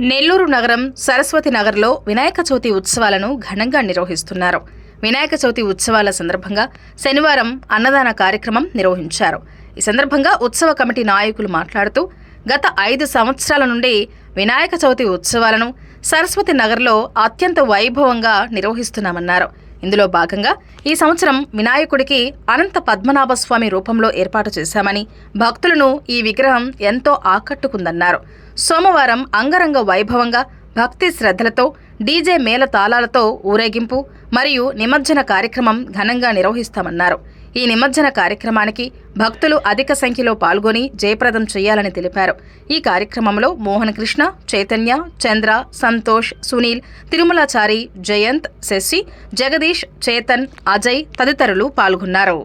నెల్లూరు నగరం సరస్వతి నగర్లో వినాయక చవితి ఉత్సవాలను ఘనంగా నిర్వహిస్తున్నారు. వినాయక చవితి ఉత్సవాల సందర్భంగా శనివారం అన్నదాన కార్యక్రమం నిర్వహించారు. ఈ సందర్భంగా ఉత్సవ కమిటీ నాయకులు మాట్లాడుతూ గత ఐదు సంవత్సరాల నుండి వినాయక చవితి ఉత్సవాలను సరస్వతి నగర్లో అత్యంత వైభవంగా నిర్వహిస్తున్నామన్నారు. ఇందులో భాగంగా ఈ సంవత్సరం వినాయకుడికి అనంత పద్మనాభ స్వామి రూపంలో ఏర్పాటు చేశామని భక్తులను ఈ విగ్రహం ఎంతో ఆకట్టుకుందన్నారు. సోమవారం అంగరంగ వైభవంగా భక్తి శ్రద్ధలతో డీజే మేళ తాళాలతో ఊరేగింపు మరియు నిమజ్జన కార్యక్రమం ఘనంగా నిర్వహిస్తామన్నారు. ఈ నిమజ్జన కార్యక్రమానికి భక్తులు అధిక సంఖ్యలో పాల్గొని జయప్రదం చేయాలని తెలిపారు. ఈ కార్యక్రమంలో మోహన్ కృష్ణ చైతన్య చంద్ర సంతోష్ సునీల్ తిరుమలాచారి జయంత్ శశి జగదీష్ చేతన్ అజయ్ తదితరులు పాల్గొన్నారు.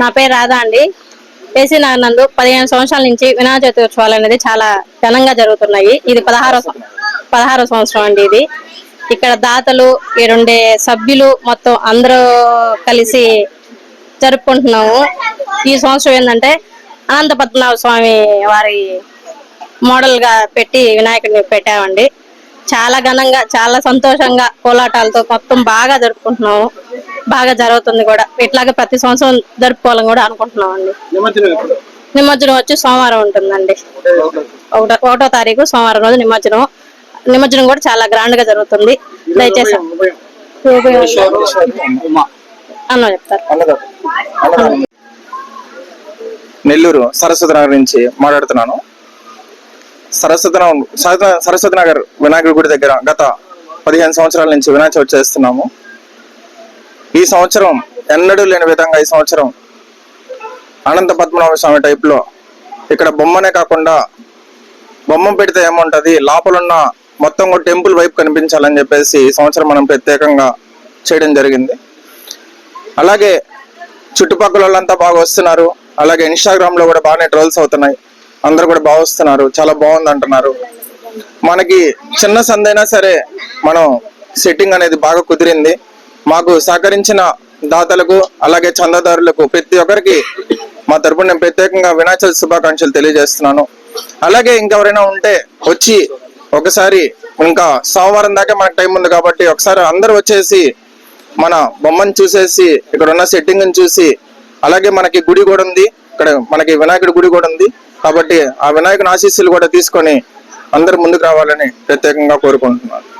నా పేరు రాధా అండి. ఏసీ నందు పదిహేను సంవత్సరాల నుంచి వినాయక చవితి ఉత్సవాలు అనేది చాలా ఘనంగా జరుగుతున్నాయి. ఇది పదహారో పదహారో సంవత్సరం అండి ఇది. ఇక్కడ దాతలు ఈడుండే సభ్యులు మొత్తం అందరూ కలిసి జరుపుకుంటున్నాము. ఈ సంవత్సరం ఏంటంటే అనంత పద్మనాభ స్వామి వారి మోడల్గా పెట్టి వినాయకుడిని పెట్టామండి. చాలా ఘనంగా చాలా సంతోషంగా కోలాటాలతో మొత్తం బాగా జరుపుకుంటున్నాము. బాగా జరుగుతుంది కూడా. ఇట్లాగే ప్రతి సంవత్సరం జరుపుకోవాలని కూడా అనుకుంటున్నాం అండి నిమజ్జనం వచ్చి సోమవారం ఉంటుందండి. ఒకటో- ఒకటో తారీఖు సోమవారం రోజు నిమజ్జనం. నిమజ్జనం కూడా చాలా గ్రాండ్గా జరుగుతుంది దయచేసి. అన్న చెప్తారు? నెల్లూరు సరస్వతి నగర్ నుంచి మాట్లాడుతున్నాను. సరస్వతి సరస్వతి నగర్ వినాయకుడి గుడి దగ్గర గత పదిహేను సంవత్సరాల నుంచి వినాయక చవితి చేస్తున్నాము. ఈ సంవత్సరం ఎన్నడూ లేని విధంగా ఈ సంవత్సరం అనంత పద్మనాభ స్వామి టైప్లో ఇక్కడ బొమ్మనే కాకుండా బొమ్మ పెడితే ఏముంటుంది? లోపలున్న మొత్తం కూడా టెంపుల్ వైపు కనిపించాలని చెప్పేసి ఈ సంవత్సరం మనం ప్రత్యేకంగా చేయడం జరిగింది. అలాగే చుట్టుపక్కల వాళ్ళంతా బాగా వస్తున్నారు. అలాగే ఇన్స్టాగ్రామ్లో కూడా బాగానే ట్రోల్స్ అవుతున్నాయి. అందరు కూడా భావిస్తున్నారు. చాలా బాగుంది అంటున్నారు. మనకి చిన్న సందైనా సరే మనం సెట్టింగ్ అనేది బాగా కుదిరింది. మాకు సహకరించిన దాతలకు అలాగే చందాదారులకు ప్రతి ఒక్కరికి మా తరపున నేను ప్రత్యేకంగా వినాయక శుభాకాంక్షలు తెలియజేస్తున్నాను. అలాగే ఇంకెవరైనా ఉంటే వచ్చి ఒకసారి ఇంకా సోమవారం దాకా మనకు టైం ఉంది కాబట్టి ఒకసారి అందరూ వచ్చేసి మన బొమ్మను చూసేసి ఇక్కడ ఉన్న సెట్టింగ్ చూసి అలాగే మనకి గుడి కూడా ఉంది. ఇక్కడ మనకి వినాయకుడి గుడి కూడా ఉంది. కాబట్టి ఆ వినాయకుని ఆశీస్సులు కూడా తీసుకొని అందరు ముందుకు రావాలని ప్రత్యేకంగా కోరుకుంటున్నాను.